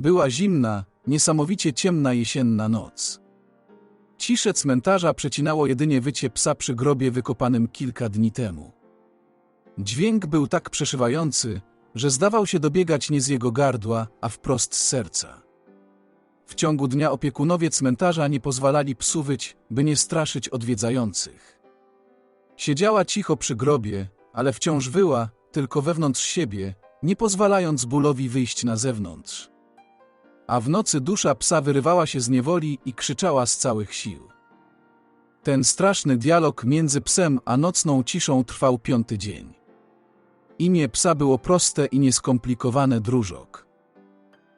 Była zimna, niesamowicie ciemna jesienna noc. Ciszę cmentarza przecinało jedynie wycie psa przy grobie wykopanym kilka dni temu. Dźwięk był tak przeszywający, że zdawał się dobiegać nie z jego gardła, a wprost z serca. W ciągu dnia opiekunowie cmentarza nie pozwalali psu wyć, by nie straszyć odwiedzających. Siedziała cicho przy grobie, ale wciąż wyła, tylko wewnątrz siebie, nie pozwalając bólowi wyjść na zewnątrz. A w nocy dusza psa wyrywała się z niewoli i krzyczała z całych sił. Ten straszny dialog między psem a nocną ciszą trwał piąty dzień. Imię psa było proste i nieskomplikowane Drużok.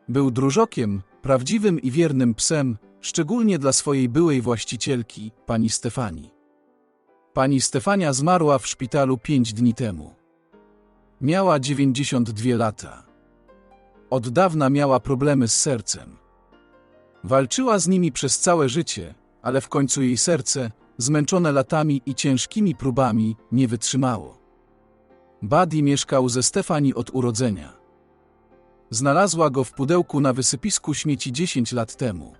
Był Drużokiem, prawdziwym i wiernym psem, szczególnie dla swojej byłej właścicielki, pani Stefanii. Pani Stefania zmarła w szpitalu pięć dni temu. Miała 92 lata. Od dawna miała problemy z sercem. Walczyła z nimi przez całe życie, ale w końcu jej serce, zmęczone latami i ciężkimi próbami, nie wytrzymało. Buddy mieszkał ze Stefani od urodzenia. Znalazła go w pudełku na wysypisku śmieci 10 lat temu.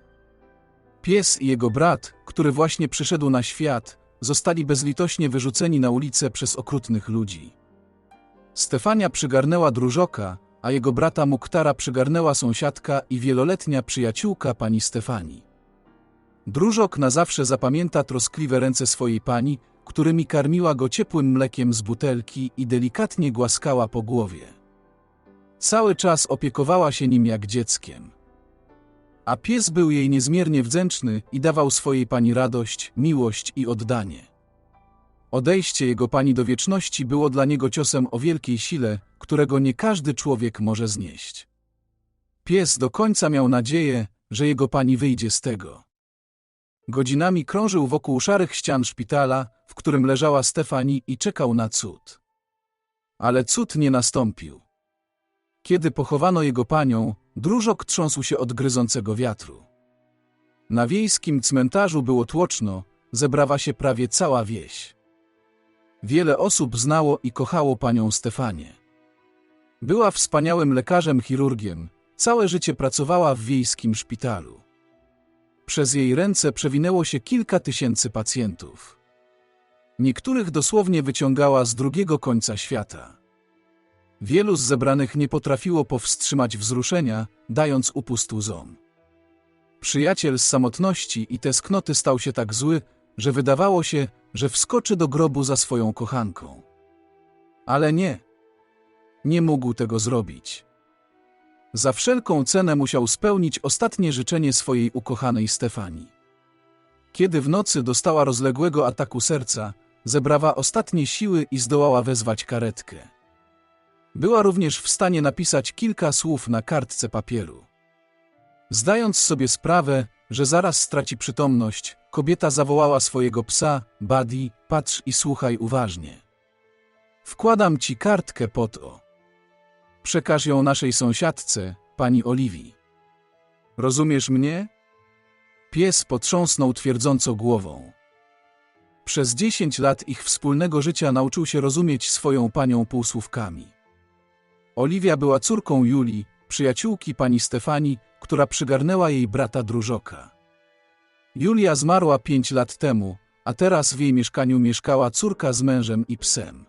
Pies i jego brat, który właśnie przyszedł na świat, zostali bezlitośnie wyrzuceni na ulicę przez okrutnych ludzi. Stefania przygarnęła drużoka, a jego brata Muktara przygarnęła sąsiadka i wieloletnia przyjaciółka pani Stefanii. Drużok na zawsze zapamięta troskliwe ręce swojej pani, którymi karmiła go ciepłym mlekiem z butelki i delikatnie głaskała po głowie. Cały czas opiekowała się nim jak dzieckiem. A pies był jej niezmiernie wdzięczny i dawał swojej pani radość, miłość i oddanie. Odejście jego pani do wieczności było dla niego ciosem o wielkiej sile, którego nie każdy człowiek może znieść. Pies do końca miał nadzieję, że jego pani wyjdzie z tego. Godzinami krążył wokół szarych ścian szpitala, w którym leżała Stefani i czekał na cud. Ale cud nie nastąpił. Kiedy pochowano jego panią, drużok trząsł się od gryzącego wiatru. Na wiejskim cmentarzu było tłoczno, zebrała się prawie cała wieś. Wiele osób znało i kochało panią Stefanię. Była wspaniałym lekarzem chirurgiem, całe życie pracowała w wiejskim szpitalu. Przez jej ręce przewinęło się kilka tysięcy pacjentów. Niektórych dosłownie wyciągała z drugiego końca świata. Wielu z zebranych nie potrafiło powstrzymać wzruszenia, dając upust łzom. Przyjaciel z samotności i tęsknoty stał się tak zły, że wydawało się, że wskoczy do grobu za swoją kochanką. Ale nie. Nie mógł tego zrobić. Za wszelką cenę musiał spełnić ostatnie życzenie swojej ukochanej Stefanii. Kiedy w nocy dostała rozległego ataku serca, zebrała ostatnie siły i zdołała wezwać karetkę. Była również w stanie napisać kilka słów na kartce papieru. Zdając sobie sprawę, że zaraz straci przytomność, kobieta zawołała swojego psa, Buddy, patrz i słuchaj uważnie. Wkładam ci kartkę pod o. Przekaż ją naszej sąsiadce, pani Oliwii. Rozumiesz mnie? Pies potrząsnął twierdząco głową. Przez dziesięć lat ich wspólnego życia nauczył się rozumieć swoją panią półsłówkami. Oliwia była córką Julii, przyjaciółki pani Stefanii, która przygarnęła jej brata Drużoka. Julia zmarła pięć lat temu, a teraz w jej mieszkaniu mieszkała córka z mężem i psem.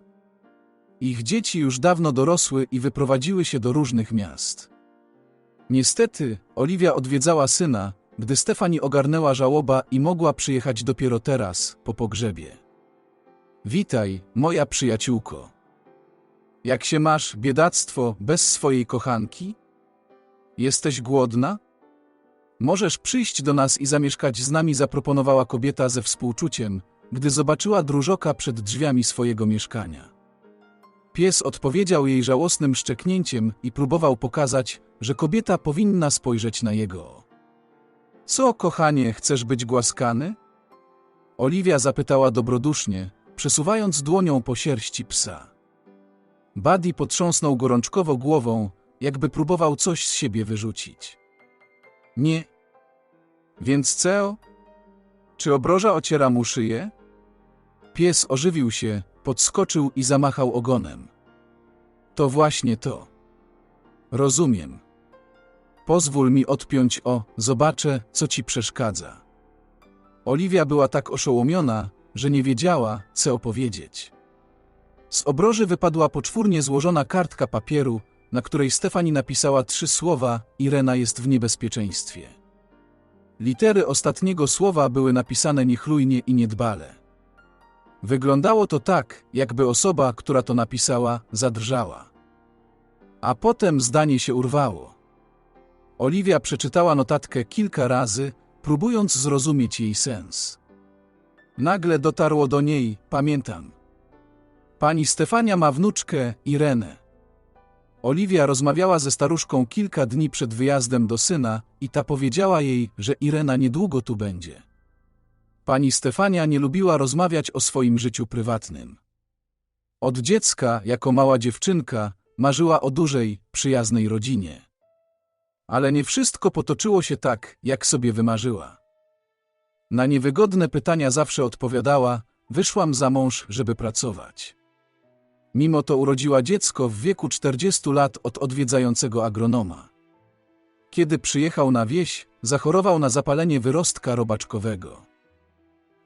Ich dzieci już dawno dorosły i wyprowadziły się do różnych miast. Niestety, Oliwia odwiedzała syna, gdy Stefani ogarnęła żałoba i mogła przyjechać dopiero teraz, po pogrzebie. Witaj, moja przyjaciółko. Jak się masz, biedactwo, bez swojej kochanki? Jesteś głodna? Możesz przyjść do nas i zamieszkać z nami, zaproponowała kobieta ze współczuciem, gdy zobaczyła drużoka przed drzwiami swojego mieszkania. Pies odpowiedział jej żałosnym szczeknięciem i próbował pokazać, że kobieta powinna spojrzeć na jego. Co, kochanie, chcesz być głaskany? Oliwia zapytała dobrodusznie, przesuwając dłonią po sierści psa. Buddy potrząsnął gorączkowo głową, jakby próbował coś z siebie wyrzucić. Nie. Więc Ceo? Czy obroża ociera mu szyję? Pies ożywił się, podskoczył i zamachał ogonem. To właśnie to. Rozumiem. Pozwól mi odpiąć o, zobaczę, co ci przeszkadza. Oliwia była tak oszołomiona, że nie wiedziała, co opowiedzieć. Z obroży wypadła poczwórnie złożona kartka papieru, na której Stefani napisała trzy słowa: Irena jest w niebezpieczeństwie. Litery ostatniego słowa były napisane niechlujnie i niedbale. Wyglądało to tak, jakby osoba, która to napisała, zadrżała. A potem zdanie się urwało. Oliwia przeczytała notatkę kilka razy, próbując zrozumieć jej sens. Nagle dotarło do niej, pamiętam. Pani Stefania ma wnuczkę, Irenę. Oliwia rozmawiała ze staruszką kilka dni przed wyjazdem do syna i ta powiedziała jej, że Irena niedługo tu będzie. Pani Stefania nie lubiła rozmawiać o swoim życiu prywatnym. Od dziecka, jako mała dziewczynka, marzyła o dużej, przyjaznej rodzinie. Ale nie wszystko potoczyło się tak, jak sobie wymarzyła. Na niewygodne pytania zawsze odpowiadała: Wyszłam za mąż, żeby pracować. Mimo to urodziła dziecko w wieku 40 lat od odwiedzającego agronoma. Kiedy przyjechał na wieś, zachorował na zapalenie wyrostka robaczkowego.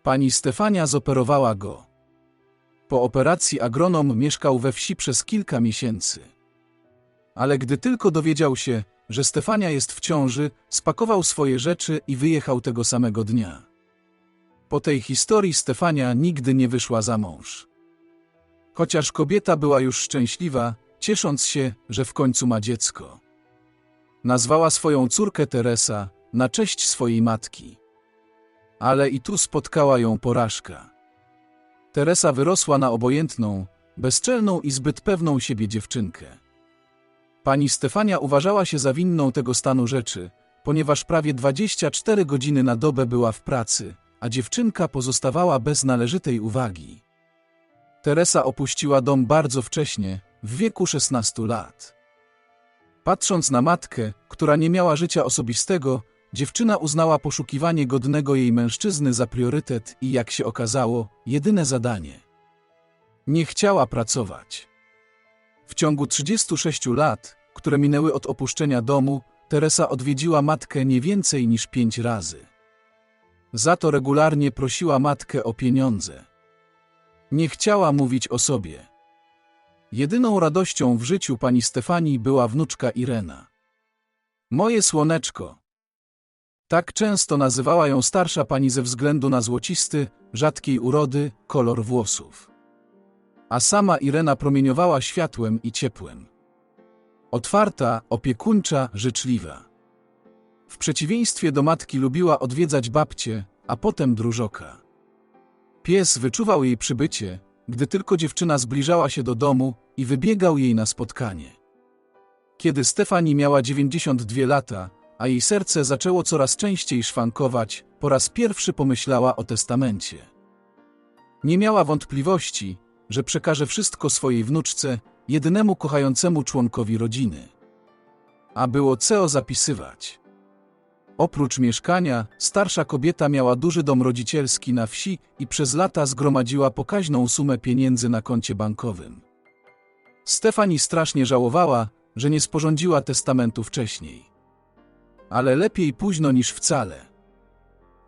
Pani Stefania zoperowała go. Po operacji agronom mieszkał we wsi przez kilka miesięcy. Ale gdy tylko dowiedział się, że Stefania jest w ciąży, spakował swoje rzeczy i wyjechał tego samego dnia. Po tej historii Stefania nigdy nie wyszła za mąż. Chociaż kobieta była już szczęśliwa, ciesząc się, że w końcu ma dziecko. Nazwała swoją córkę Teresa na cześć swojej matki. Ale i tu spotkała ją porażka. Teresa wyrosła na obojętną, bezczelną i zbyt pewną siebie dziewczynkę. Pani Stefania uważała się za winną tego stanu rzeczy, ponieważ prawie 24 godziny na dobę była w pracy, a dziewczynka pozostawała bez należytej uwagi. Teresa opuściła dom bardzo wcześnie, w wieku 16 lat. Patrząc na matkę, która nie miała życia osobistego, dziewczyna uznała poszukiwanie godnego jej mężczyzny za priorytet i, jak się okazało, jedyne zadanie. Nie chciała pracować. W ciągu 36 lat, które minęły od opuszczenia domu, Teresa odwiedziła matkę nie więcej niż pięć razy. Za to regularnie prosiła matkę o pieniądze. Nie chciała mówić o sobie. Jedyną radością w życiu pani Stefanii była wnuczka Irena. Moje słoneczko. Tak często nazywała ją starsza pani ze względu na złocisty, rzadkiej urody, kolor włosów. A sama Irena promieniowała światłem i ciepłem. Otwarta, opiekuńcza, życzliwa. W przeciwieństwie do matki lubiła odwiedzać babcie, a potem drużoka. Pies wyczuwał jej przybycie, gdy tylko dziewczyna zbliżała się do domu i wybiegał jej na spotkanie. Kiedy Stefani miała 92 lata, a jej serce zaczęło coraz częściej szwankować, po raz pierwszy pomyślała o testamencie. Nie miała wątpliwości, że przekaże wszystko swojej wnuczce, jedynemu kochającemu członkowi rodziny. A było co zapisywać. Oprócz mieszkania, starsza kobieta miała duży dom rodzicielski na wsi i przez lata zgromadziła pokaźną sumę pieniędzy na koncie bankowym. Stefani strasznie żałowała, że nie sporządziła testamentu wcześniej. Ale lepiej późno niż wcale.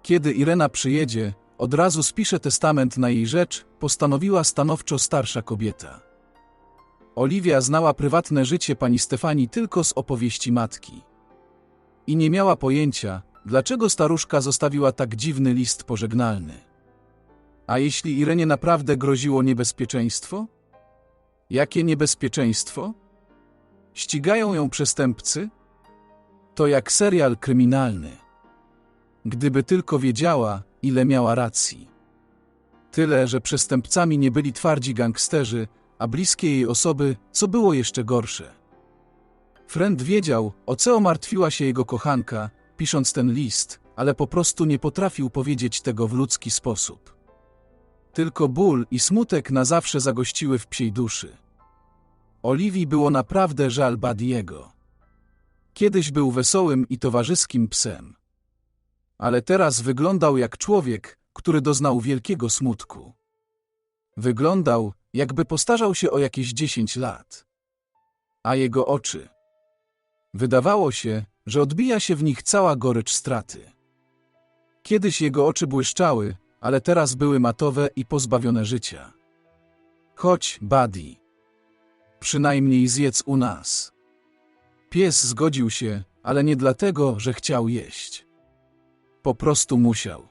Kiedy Irena przyjedzie, od razu spisze testament na jej rzecz, postanowiła stanowczo starsza kobieta. Oliwia znała prywatne życie pani Stefani tylko z opowieści matki i nie miała pojęcia, dlaczego staruszka zostawiła tak dziwny list pożegnalny. A jeśli Irenie naprawdę groziło niebezpieczeństwo? Jakie niebezpieczeństwo? Ścigają ją przestępcy? To jak serial kryminalny. Gdyby tylko wiedziała, ile miała racji. Tyle, że przestępcami nie byli twardzi gangsterzy, a bliskie jej osoby, co było jeszcze gorsze. Friend wiedział, o co martwiła się jego kochanka, pisząc ten list, ale po prostu nie potrafił powiedzieć tego w ludzki sposób. Tylko ból i smutek na zawsze zagościły w psiej duszy. Oliwii było naprawdę żal Badiego. Kiedyś był wesołym i towarzyskim psem. Ale teraz wyglądał jak człowiek, który doznał wielkiego smutku. Wyglądał, jakby postarzał się o jakieś dziesięć lat. A jego oczy Wydawało się, że odbija się w nich cała gorycz straty. Kiedyś jego oczy błyszczały, ale teraz były matowe i pozbawione życia. Chodź, Buddy. Przynajmniej zjedz u nas. Pies zgodził się, ale nie dlatego, że chciał jeść. Po prostu musiał.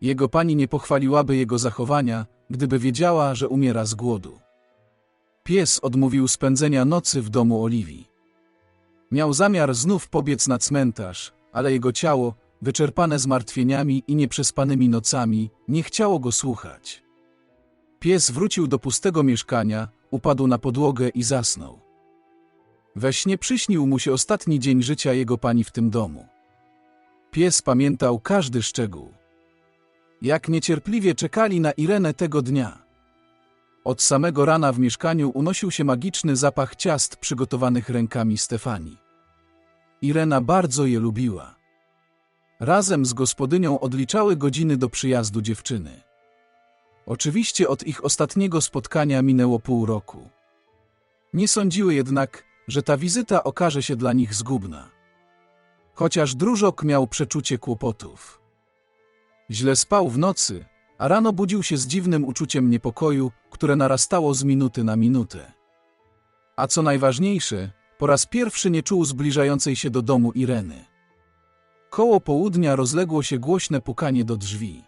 Jego pani nie pochwaliłaby jego zachowania, gdyby wiedziała, że umiera z głodu. Pies odmówił spędzenia nocy w domu Oliwii. Miał zamiar znów pobiec na cmentarz, ale jego ciało, wyczerpane zmartwieniami i nieprzespanymi nocami, nie chciało go słuchać. Pies wrócił do pustego mieszkania, upadł na podłogę i zasnął. We śnie przyśnił mu się ostatni dzień życia jego pani w tym domu. Pies pamiętał każdy szczegół. Jak niecierpliwie czekali na Irenę tego dnia. Od samego rana w mieszkaniu unosił się magiczny zapach ciast przygotowanych rękami Stefanii. Irena bardzo je lubiła. Razem z gospodynią odliczały godziny do przyjazdu dziewczyny. Oczywiście od ich ostatniego spotkania minęło pół roku. Nie sądziły jednak, że ta wizyta okaże się dla nich zgubna. Chociaż Drużok miał przeczucie kłopotów. Źle spał w nocy, a rano budził się z dziwnym uczuciem niepokoju, które narastało z minuty na minutę. A co najważniejsze, po raz pierwszy nie czuł zbliżającej się do domu Ireny. Koło południa rozległo się głośne pukanie do drzwi.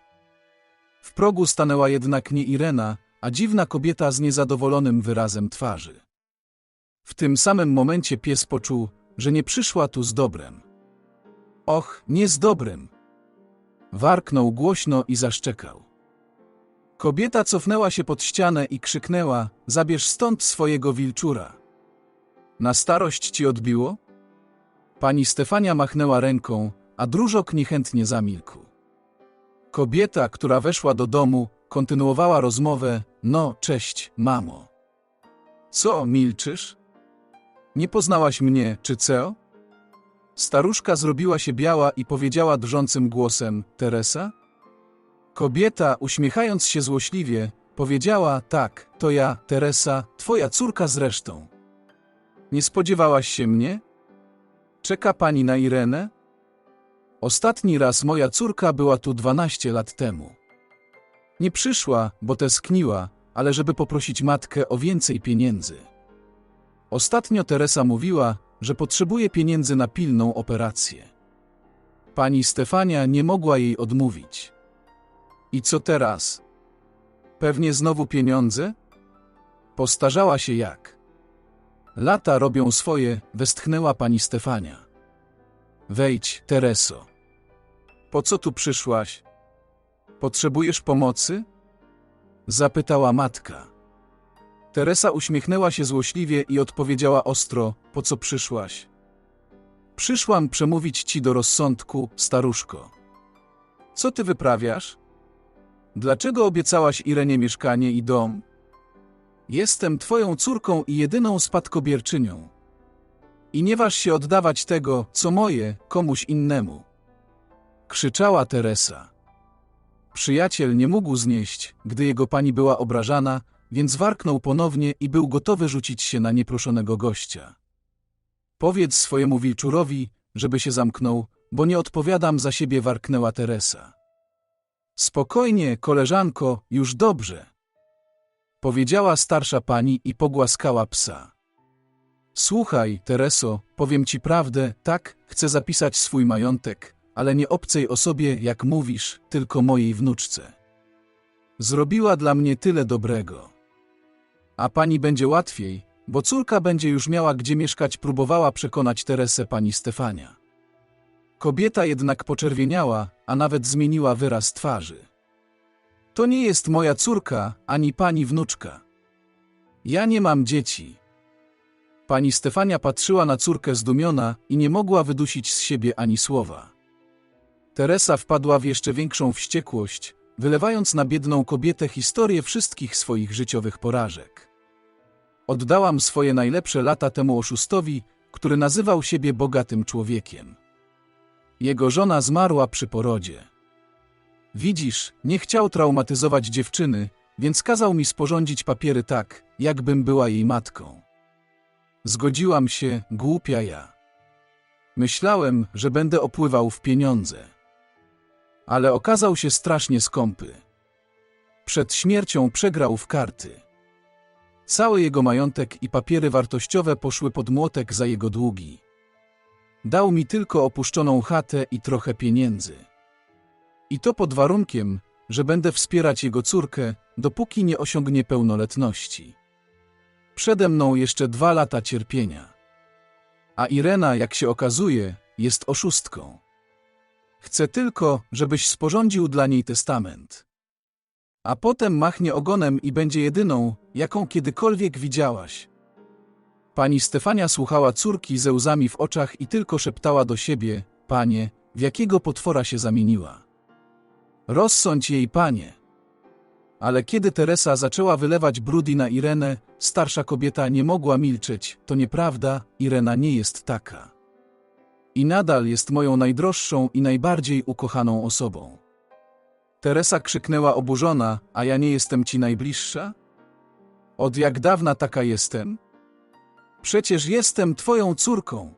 W progu stanęła jednak nie Irena, a dziwna kobieta z niezadowolonym wyrazem twarzy. W tym samym momencie pies poczuł, że nie przyszła tu z dobrem. Och, nie z dobrem! Warknął głośno i zaszczekał. Kobieta cofnęła się pod ścianę i krzyknęła: Zabierz stąd swojego wilczura. Na starość ci odbiło? Pani Stefania machnęła ręką, a drużok niechętnie zamilkł. Kobieta, która weszła do domu, kontynuowała rozmowę: No, cześć, mamo. Co, milczysz? Nie poznałaś mnie, czy co? Staruszka zrobiła się biała i powiedziała drżącym głosem: Teresa? Kobieta, uśmiechając się złośliwie, powiedziała: Tak, to ja, Teresa, twoja córka zresztą. Nie spodziewałaś się mnie? Czeka pani na Irenę? Ostatni raz moja córka była tu 12 lat temu. Nie przyszła, bo tęskniła, ale żeby poprosić matkę o więcej pieniędzy. Ostatnio Teresa mówiła, że potrzebuje pieniędzy na pilną operację. Pani Stefania nie mogła jej odmówić. I co teraz? Pewnie znowu pieniądze? Postarzała się jak. Lata robią swoje, westchnęła pani Stefania. Wejdź, Tereso. Po co tu przyszłaś? Potrzebujesz pomocy? Zapytała matka. Teresa uśmiechnęła się złośliwie i odpowiedziała ostro: Po co przyszłaś? Przyszłam przemówić ci do rozsądku, staruszko. Co ty wyprawiasz? Dlaczego obiecałaś Irenie mieszkanie i dom? Jestem twoją córką i jedyną spadkobierczynią. I nie waż się oddawać tego, co moje, komuś innemu. Krzyczała Teresa. Przyjaciel nie mógł znieść, gdy jego pani była obrażana, więc warknął ponownie i był gotowy rzucić się na nieproszonego gościa. Powiedz swojemu wilczurowi, żeby się zamknął, bo nie odpowiadam za siebie, warknęła Teresa. Spokojnie, koleżanko, już dobrze. Powiedziała starsza pani i pogłaskała psa. Słuchaj, Tereso, powiem ci prawdę, tak, chcę zapisać swój majątek, ale nie obcej osobie, jak mówisz, tylko mojej wnuczce. Zrobiła dla mnie tyle dobrego. A pani będzie łatwiej, bo córka będzie już miała gdzie mieszkać, próbowała przekonać Teresę pani Stefania. Kobieta jednak poczerwieniała, a nawet zmieniła wyraz twarzy. To nie jest moja córka, ani pani wnuczka. Ja nie mam dzieci. Pani Stefania patrzyła na córkę zdumiona i nie mogła wydusić z siebie ani słowa. Teresa wpadła w jeszcze większą wściekłość, wylewając na biedną kobietę historię wszystkich swoich życiowych porażek. Oddałam swoje najlepsze lata temu oszustowi, który nazywał siebie bogatym człowiekiem. Jego żona zmarła przy porodzie. Widzisz, nie chciał traumatyzować dziewczyny, więc kazał mi sporządzić papiery tak, jakbym była jej matką. Zgodziłam się, głupia ja. Myślałem, że będę opływał w pieniądze. Ale okazał się strasznie skąpy. Przed śmiercią przegrał w karty. Cały jego majątek i papiery wartościowe poszły pod młotek za jego długi. Dał mi tylko opuszczoną chatę i trochę pieniędzy. I to pod warunkiem, że będę wspierać jego córkę, dopóki nie osiągnie pełnoletności. Przede mną jeszcze dwa lata cierpienia. A Irena, jak się okazuje, jest oszustką. Chcę tylko, żebyś sporządził dla niej testament. A potem machnie ogonem i będzie jedyną, jaką kiedykolwiek widziałaś. Pani Stefania słuchała córki ze łzami w oczach i tylko szeptała do siebie: Panie, w jakiego potwora się zamieniła? Rozsądź jej, panie. Ale kiedy Teresa zaczęła wylewać brudi na Irenę, starsza kobieta nie mogła milczeć. To nieprawda, Irena nie jest taka. I nadal jest moją najdroższą i najbardziej ukochaną osobą. Teresa krzyknęła oburzona, a ja nie jestem ci najbliższa? Od jak dawna taka jestem? Przecież jestem twoją córką.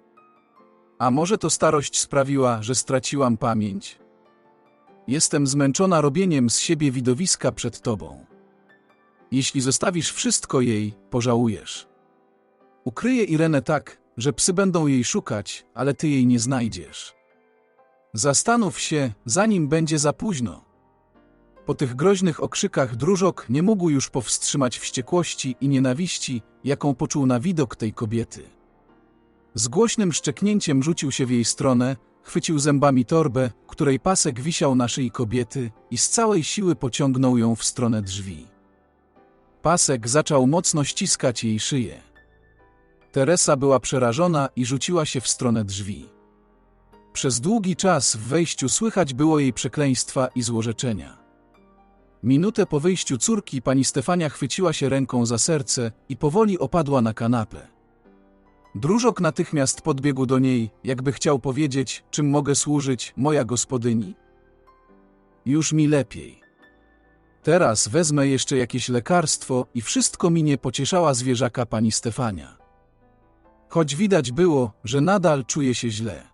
A może to starość sprawiła, że straciłam pamięć? Jestem zmęczona robieniem z siebie widowiska przed tobą. Jeśli zostawisz wszystko jej, pożałujesz. Ukryję Irenę tak, że psy będą jej szukać, ale ty jej nie znajdziesz. Zastanów się, zanim będzie za późno. Po tych groźnych okrzykach drużok nie mógł już powstrzymać wściekłości i nienawiści, jaką poczuł na widok tej kobiety. Z głośnym szczeknięciem rzucił się w jej stronę, chwycił zębami torbę, której pasek wisiał na szyi kobiety i z całej siły pociągnął ją w stronę drzwi. Pasek zaczął mocno ściskać jej szyję. Teresa była przerażona i rzuciła się w stronę drzwi. Przez długi czas w wejściu słychać było jej przekleństwa i złorzeczenia. Minutę po wyjściu córki pani Stefania chwyciła się ręką za serce i powoli opadła na kanapę. Drużok natychmiast podbiegł do niej, jakby chciał powiedzieć, czym mogę służyć, moja gospodyni. Już mi lepiej. Teraz wezmę jeszcze jakieś lekarstwo i wszystko minie pocieszała zwierzaka pani Stefania. Choć widać było, że nadal czuje się źle.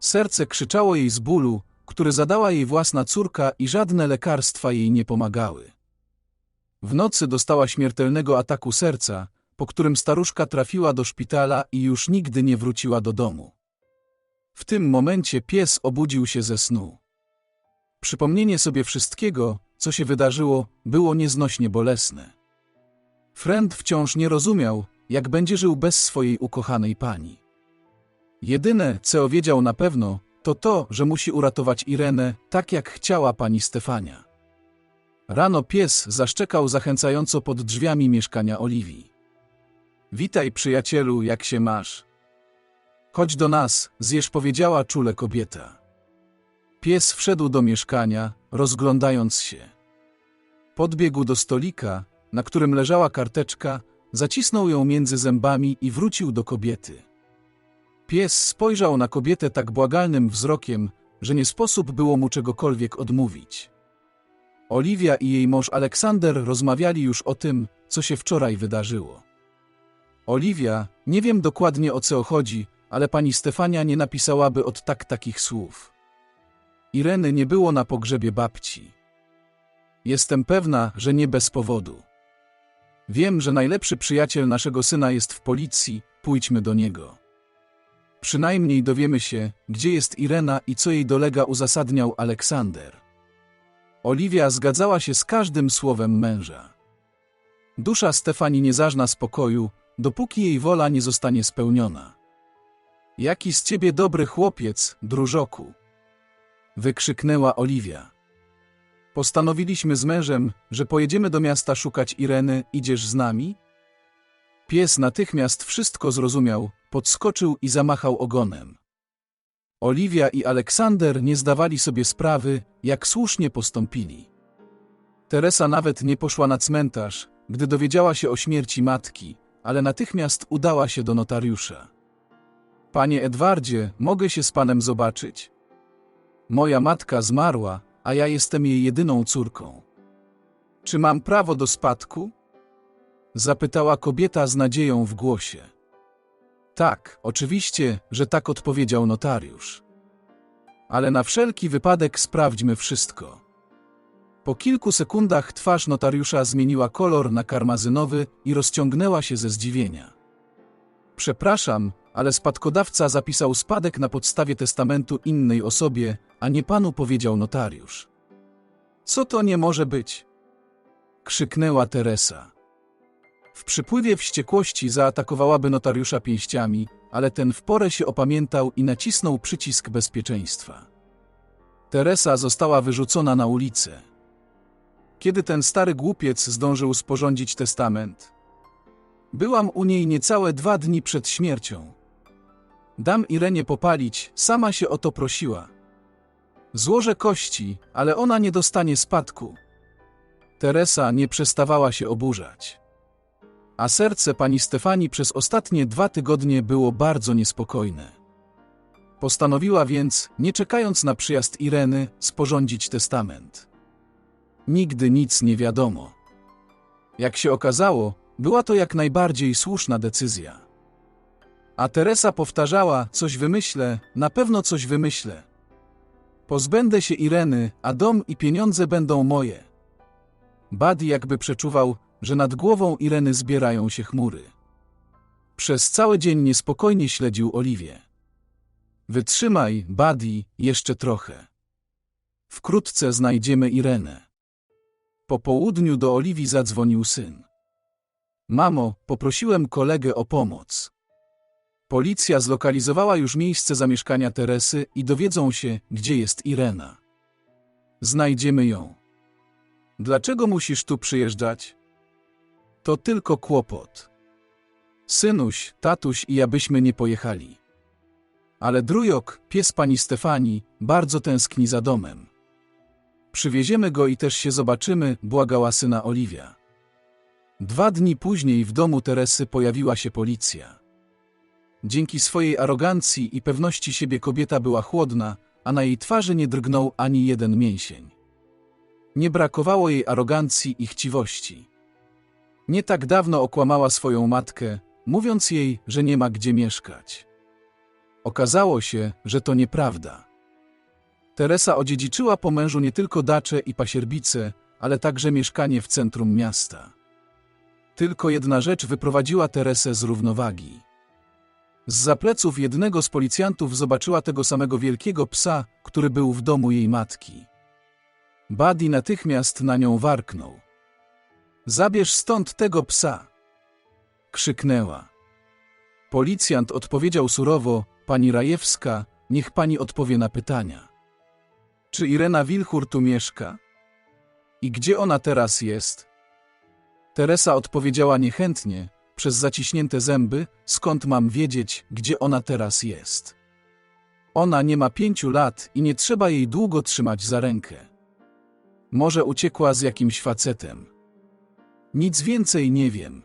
Serce krzyczało jej z bólu, który zadała jej własna córka i żadne lekarstwa jej nie pomagały. W nocy dostała śmiertelnego ataku serca, po którym staruszka trafiła do szpitala i już nigdy nie wróciła do domu. W tym momencie pies obudził się ze snu. Przypomnienie sobie wszystkiego, co się wydarzyło, było nieznośnie bolesne. Friend wciąż nie rozumiał, jak będzie żył bez swojej ukochanej pani. Jedyne, co wiedział na pewno, to to, że musi uratować Irenę, tak jak chciała pani Stefania. Rano pies zaszczekał zachęcająco pod drzwiami mieszkania Oliwii. Witaj, przyjacielu, jak się masz? Chodź do nas, zjesz, powiedziała czule kobieta. Pies wszedł do mieszkania, rozglądając się. Podbiegł do stolika, na którym leżała karteczka, zacisnął ją między zębami i wrócił do kobiety. Pies spojrzał na kobietę tak błagalnym wzrokiem, że nie sposób było mu czegokolwiek odmówić. Oliwia i jej mąż Aleksander rozmawiali już o tym, co się wczoraj wydarzyło. Oliwia, nie wiem dokładnie o co chodzi, ale pani Stefania nie napisałaby od tak takich słów. Ireny nie było na pogrzebie babci. Jestem pewna, że nie bez powodu. Wiem, że najlepszy przyjaciel naszego syna jest w policji, pójdźmy do niego. Przynajmniej dowiemy się, gdzie jest Irena i co jej dolega uzasadniał Aleksander. Oliwia zgadzała się z każdym słowem męża. Dusza Stefani nie zażna spokoju, dopóki jej wola nie zostanie spełniona. Jaki z ciebie dobry chłopiec, drużoku! Wykrzyknęła Oliwia. Postanowiliśmy z mężem, że pojedziemy do miasta szukać Ireny, idziesz z nami? Pies natychmiast wszystko zrozumiał, podskoczył i zamachał ogonem. Oliwia i Aleksander nie zdawali sobie sprawy, jak słusznie postąpili. Teresa nawet nie poszła na cmentarz, gdy dowiedziała się o śmierci matki, ale natychmiast udała się do notariusza. Panie Edwardzie, mogę się z panem zobaczyć? Moja matka zmarła, a ja jestem jej jedyną córką. Czy mam prawo do spadku? Zapytała kobieta z nadzieją w głosie. Tak, oczywiście, że tak odpowiedział notariusz. Ale na wszelki wypadek sprawdźmy wszystko. Po kilku sekundach twarz notariusza zmieniła kolor na karmazynowy i rozciągnęła się ze zdziwienia. Przepraszam, ale spadkodawca zapisał spadek na podstawie testamentu innej osobie, a nie panu powiedział notariusz. Co to nie może być? Krzyknęła Teresa. W przypływie wściekłości zaatakowałaby notariusza pięściami, ale ten w porę się opamiętał i nacisnął przycisk bezpieczeństwa. Teresa została wyrzucona na ulicę. Kiedy ten stary głupiec zdążył sporządzić testament? Byłam u niej niecałe dwa dni przed śmiercią. Dam Irenie popalić, sama się o to prosiła. Złożę kości, ale ona nie dostanie spadku. Teresa nie przestawała się oburzać. A serce pani Stefani przez ostatnie dwa tygodnie było bardzo niespokojne. Postanowiła więc, nie czekając na przyjazd Ireny, sporządzić testament. Nigdy nic nie wiadomo. Jak się okazało, była to jak najbardziej słuszna decyzja. A Teresa powtarzała: Coś wymyślę, na pewno coś wymyślę. Pozbędę się Ireny, a dom i pieniądze będą moje. Buddy jakby przeczuwał, że nad głową Ireny zbierają się chmury. Przez cały dzień niespokojnie śledził Oliwię. Wytrzymaj, Buddy, jeszcze trochę. Wkrótce znajdziemy Irenę. Po południu do Oliwii zadzwonił syn. Mamo, poprosiłem kolegę o pomoc. Policja zlokalizowała już miejsce zamieszkania Teresy i dowiedzą się, gdzie jest Irena. Znajdziemy ją. Dlaczego musisz tu przyjeżdżać? To tylko kłopot. Synuś, tatuś i ja byśmy nie pojechali. Ale Drujok, pies pani Stefani, bardzo tęskni za domem. Przywieziemy go i też się zobaczymy, błagała syna Oliwia. Dwa dni później w domu Teresy pojawiła się policja. Dzięki swojej arogancji i pewności siebie kobieta była chłodna, a na jej twarzy nie drgnął ani jeden mięsień. Nie brakowało jej arogancji i chciwości. Nie tak dawno okłamała swoją matkę, mówiąc jej, że nie ma gdzie mieszkać. Okazało się, że to nieprawda. Teresa odziedziczyła po mężu nie tylko dacze i pasierbice, ale także mieszkanie w centrum miasta. Tylko jedna rzecz wyprowadziła Teresę z równowagi. Z zapleców jednego z policjantów zobaczyła tego samego wielkiego psa, który był w domu jej matki. Buddy natychmiast na nią warknął. Zabierz stąd tego psa! Krzyknęła. Policjant odpowiedział surowo, pani Rajewska, niech pani odpowie na pytania. Czy Irena Wilchur tu mieszka? I gdzie ona teraz jest? Teresa odpowiedziała niechętnie, przez zaciśnięte zęby, skąd mam wiedzieć, gdzie ona teraz jest. Ona nie ma pięciu lat i nie trzeba jej długo trzymać za rękę. Może uciekła z jakimś facetem. Nic więcej nie wiem.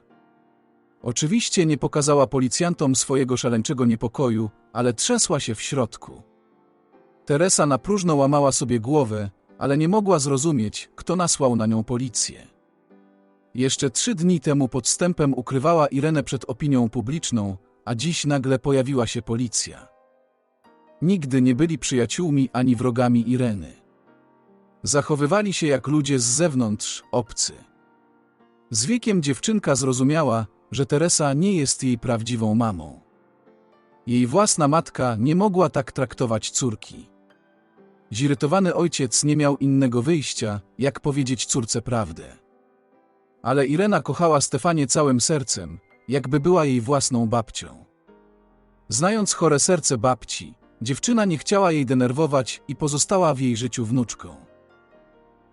Oczywiście nie pokazała policjantom swojego szaleńczego niepokoju, ale trzęsła się w środku. Teresa na próżno łamała sobie głowę, ale nie mogła zrozumieć, kto nasłał na nią policję. Jeszcze trzy dni temu podstępem ukrywała Irenę przed opinią publiczną, a dziś nagle pojawiła się policja. Nigdy nie byli przyjaciółmi ani wrogami Ireny. Zachowywali się jak ludzie z zewnątrz, obcy. Z wiekiem dziewczynka zrozumiała, że Teresa nie jest jej prawdziwą mamą. Jej własna matka nie mogła tak traktować córki. Zirytowany ojciec nie miał innego wyjścia, jak powiedzieć córce prawdę. Ale Irena kochała Stefanię całym sercem, jakby była jej własną babcią. Znając chore serce babci, dziewczyna nie chciała jej denerwować i pozostała w jej życiu wnuczką.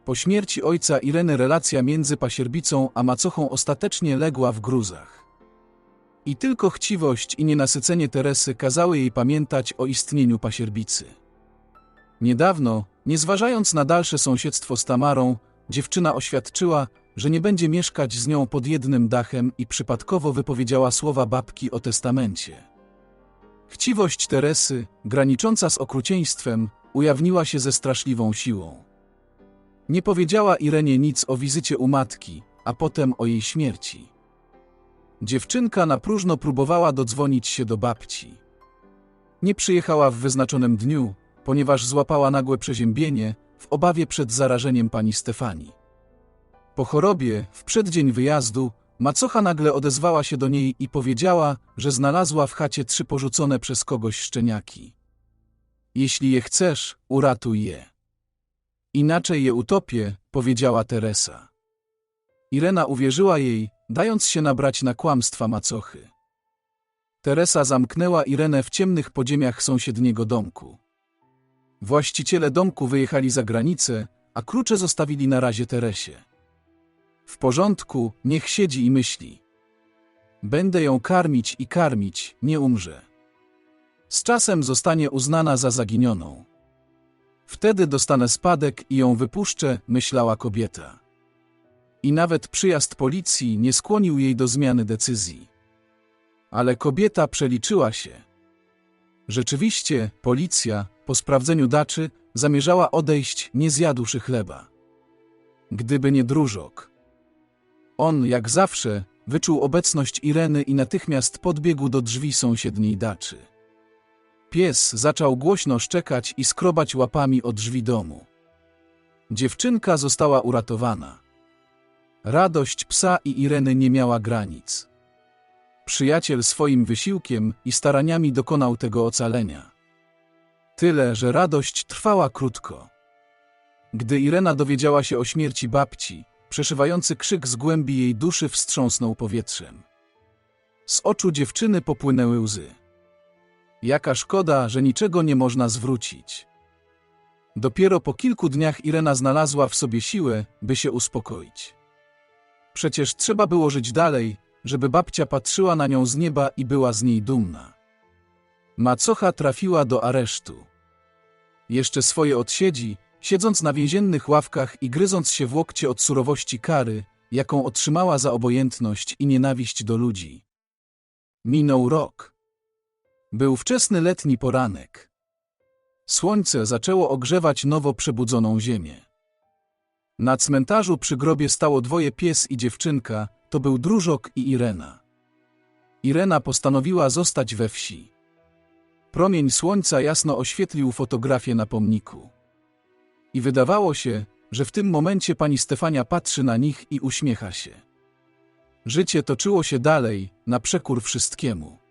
Po śmierci ojca Ireny relacja między pasierbicą a macochą ostatecznie legła w gruzach. I tylko chciwość i nienasycenie Teresy kazały jej pamiętać o istnieniu pasierbicy. Niedawno, nie zważając na dalsze sąsiedztwo z Tamarą, dziewczyna oświadczyła, że nie będzie mieszkać z nią pod jednym dachem i przypadkowo wypowiedziała słowa babki o testamencie. Chciwość Teresy, granicząca z okrucieństwem, ujawniła się ze straszliwą siłą. Nie powiedziała Irenie nic o wizycie u matki, a potem o jej śmierci. Dziewczynka na próżno próbowała dodzwonić się do babci. Nie przyjechała w wyznaczonym dniu, ponieważ złapała nagłe przeziębienie w obawie przed zarażeniem pani Stefanii. Po chorobie, w przeddzień wyjazdu, macocha nagle odezwała się do niej i powiedziała, że znalazła w chacie trzy porzucone przez kogoś szczeniaki. Jeśli je chcesz, uratuj je. Inaczej je utopię, powiedziała Teresa. Irena uwierzyła jej, dając się nabrać na kłamstwa macochy. Teresa zamknęła Irenę w ciemnych podziemiach sąsiedniego domku. Właściciele domku wyjechali za granicę, a klucze zostawili na razie Teresie. W porządku, niech siedzi i myśli. Będę ją karmić i karmić, nie umrze. Z czasem zostanie uznana za zaginioną. Wtedy dostanę spadek i ją wypuszczę, myślała kobieta. I nawet przyjazd policji nie skłonił jej do zmiany decyzji. Ale kobieta przeliczyła się. Rzeczywiście, policja, po sprawdzeniu daczy, zamierzała odejść, nie zjadłszy chleba. Gdyby nie drużok. On, jak zawsze, wyczuł obecność Ireny i natychmiast podbiegł do drzwi sąsiedniej daczy. Pies zaczął głośno szczekać i skrobać łapami o drzwi domu. Dziewczynka została uratowana. Radość psa i Ireny nie miała granic. Przyjaciel swoim wysiłkiem i staraniami dokonał tego ocalenia. Tyle, że radość trwała krótko. Gdy Irena dowiedziała się o śmierci babci, przeszywający krzyk z głębi jej duszy wstrząsnął powietrzem. Z oczu dziewczyny popłynęły łzy. Jaka szkoda, że niczego nie można zwrócić. Dopiero po kilku dniach Irena znalazła w sobie siłę, by się uspokoić. Przecież trzeba było żyć dalej, żeby babcia patrzyła na nią z nieba i była z niej dumna. Macocha trafiła do aresztu. Jeszcze swoje odsiedzi, siedząc na więziennych ławkach i gryząc się w łokcie od surowości kary, jaką otrzymała za obojętność i nienawiść do ludzi. Minął rok. Był wczesny letni poranek. Słońce zaczęło ogrzewać nowo przebudzoną ziemię. Na cmentarzu przy grobie stało dwoje pies i dziewczynka, to był Drużok i Irena. Irena postanowiła zostać we wsi. Promień słońca jasno oświetlił fotografię na pomniku. I wydawało się, że w tym momencie pani Stefania patrzy na nich i uśmiecha się. Życie toczyło się dalej, na przekór wszystkiemu.